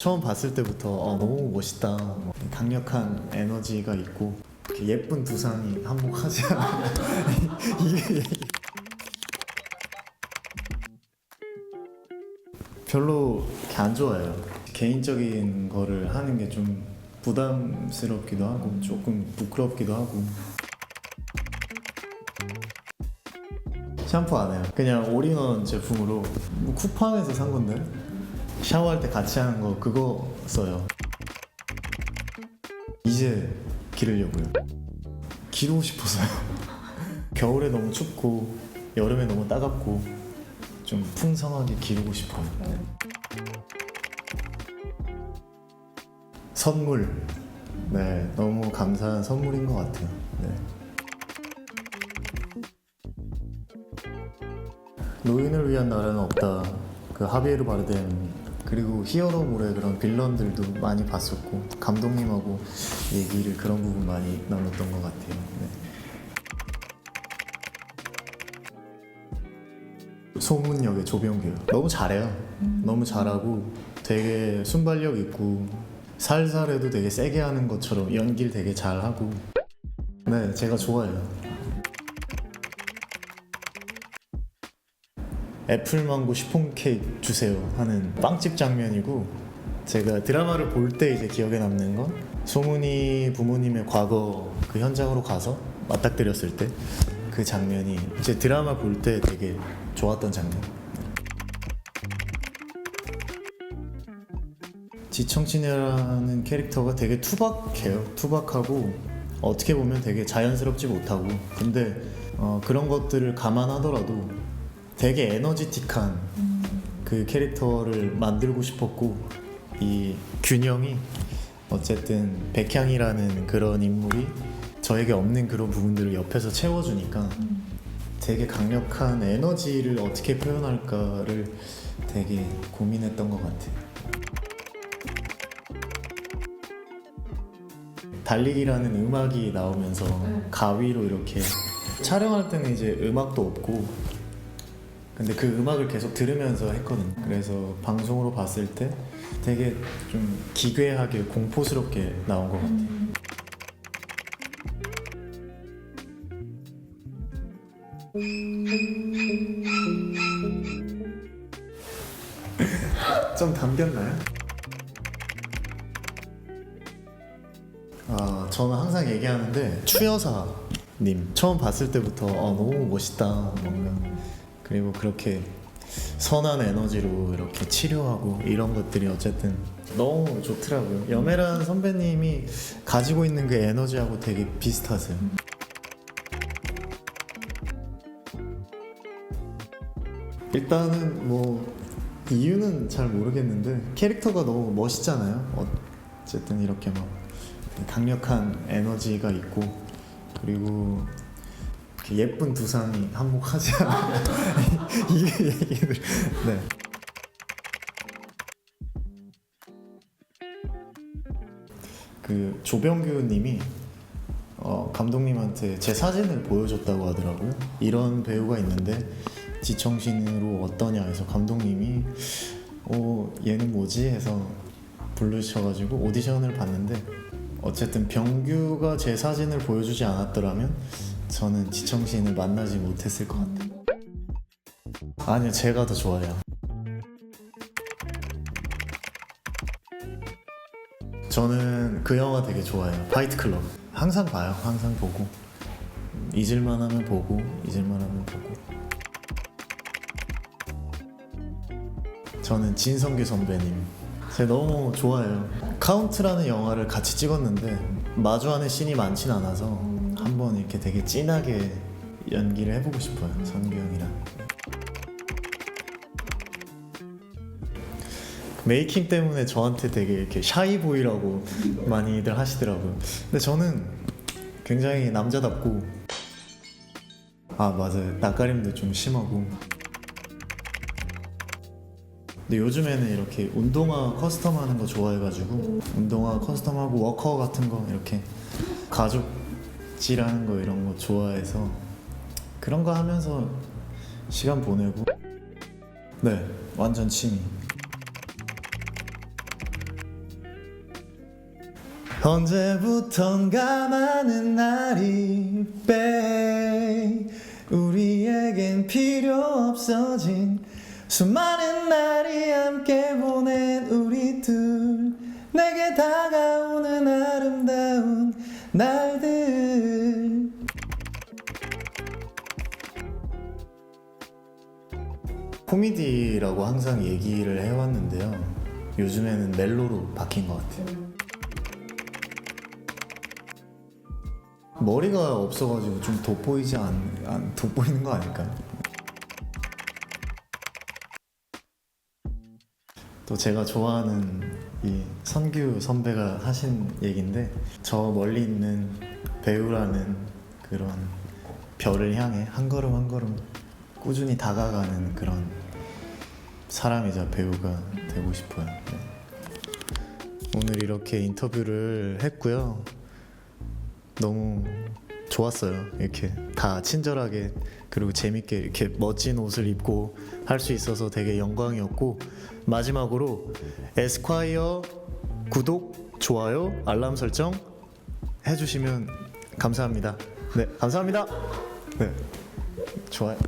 처음 봤을 때부터 어, 너무 멋있다. 뭐 강력한 에너지가 있고 예쁜 두상이 한몫하지 않아. 이게 별로 안 좋아요. 개인적인 거를 하는 게 좀 부담스럽기도 하고 조금 부끄럽기도 하고. 샴푸 안 해요. 그냥 올인원 제품으로 뭐 쿠팡에서 산 건데 샤워할 때 같이 하는 거 그거 써요. 이제 기르려고요. 기르고 싶어서요. 겨울에 너무 춥고 여름에 너무 따갑고 좀 풍성하게 기르고 싶어요. 네. 선물. 네, 너무 감사한 선물인 것 같아요. 네. 노인을 위한 나라는 없다. 그 하비에르 바르뎀 그리고 히어로물의 그런 빌런들도 많이 봤었고 감독님하고 얘기를 그런 부분 많이 나눴던 것 같아요. 네. 소문역의 조병규 너무 잘해요. 너무 잘하고 되게 순발력 있고 살살해도 되게 세게 하는 것처럼 연기를 되게 잘하고 네 제가 좋아해요. 애플망고 시폰 케이크 주세요 하는 빵집 장면이고 제가 드라마를 볼 때 이제 기억에 남는 건 소문이 부모님의 과거 그 현장으로 가서 맞닥뜨렸을 때 그 장면이 제 드라마 볼 때 되게 좋았던 장면. 지청진이라는 캐릭터가 되게 투박해요. 투박하고 어떻게 보면 되게 자연스럽지 못하고 근데 어, 그런 것들을 감안하더라도 되게 에너지틱한 그 캐릭터를 만들고 싶었고 이 균형이 어쨌든 백향이라는 그런 인물이 저에게 없는 그런 부분들을 옆에서 채워주니까 되게 강력한 에너지를 어떻게 표현할까를 되게 고민했던 것 같아요. 달리기라는 음악이 나오면서 가위로 이렇게 촬영할 때는 이제 음악도 없고 근데 그 음악을 계속 들으면서 했거든요. 그래서 방송으로 봤을 때 되게 좀 기괴하게 공포스럽게 나온 것 같아요. 좀 담겼나요? 아, 저는 항상 얘기하는데 추여사님 처음 봤을 때부터 어, 너무 멋있다 뭔가 그리고 그렇게 선한 에너지로 이렇게 치료하고 이런 것들이 어쨌든 너무 좋더라고요. 여메란 선배님이 가지고 있는 그 에너지하고 되게 비슷하세요. 일단은 뭐 이유는 잘 모르겠는데 캐릭터가 너무 멋있잖아요. 어쨌든 이렇게 막 강력한 에너지가 있고 그리고 예쁜 두상이 한몫하지 않아. 이게 얘기를 네. 그 조병규님이 어, 감독님한테 제 사진을 보여줬다고 하더라고요. 이런 배우가 있는데 지청신으로 어떠냐 해서 감독님이 어 얘는 뭐지 해서 부르셔가지고 오디션을 봤는데 어쨌든 병규가 제 사진을 보여주지 않았더라면 저는 지청신을 만나지 못했을 것 같아요. 아니요, 제가 더 좋아해요. 저는 그 영화 되게 좋아해요. 파이트 클럽. 항상 봐요. 항상 보고. 잊을만 하면 보고, 잊을만 하면 보고. 저는 진성규 선배님. 제가 너무 좋아해요. 카운트라는 영화를 같이 찍었는데 마주하는 씬이 많진 않아서 한번 이렇게 되게 진하게 연기를 해보고 싶어요. 선규 형이랑. 메이킹 때문에 저한테 되게 이렇게 샤이 보이라고 많이들 하시더라고요. 근데 저는 굉장히 남자답고 아 맞아요 낯가림도 좀 심하고 근데 요즘에는 이렇게 운동화 커스텀 하는 거 좋아해가지고 운동화 커스텀하고 워커 같은 거 이렇게 가 죽질하는 거 이런 거 좋아해서 그런 거 하면서 시간 보내고. 네 완전 취미. 언제부턴가 많은 날이 빼 우리에겐 필요 없어진 수많은 날이 함께 보낸 우리 둘. 내게 다가오는 아름다운 날 코미디라고 항상 얘기를 해왔는데요 요즘에는 멜로로 바뀐 것 같아요 머리가 없어가지고 좀 돋보이지 않, 안 돋보이는 거 아닐까요? 또 제가 좋아하는 이 선규 선배가 하신 얘긴데 저 멀리 있는 배우라는 그런 별을 향해 한 걸음 한 걸음 꾸준히 다가가는 그런 사람이자 배우가 되고 싶어요. 네. 오늘 이렇게 인터뷰를 했고요. 너무 좋았어요. 이렇게 다 친절하게 그리고 재밌게 이렇게 멋진 옷을 입고 할 수 있어서 되게 영광이었고 마지막으로 에스콰이어 구독, 좋아요, 알람 설정 해주시면 감사합니다. 네, 감사합니다. 네, 좋아요.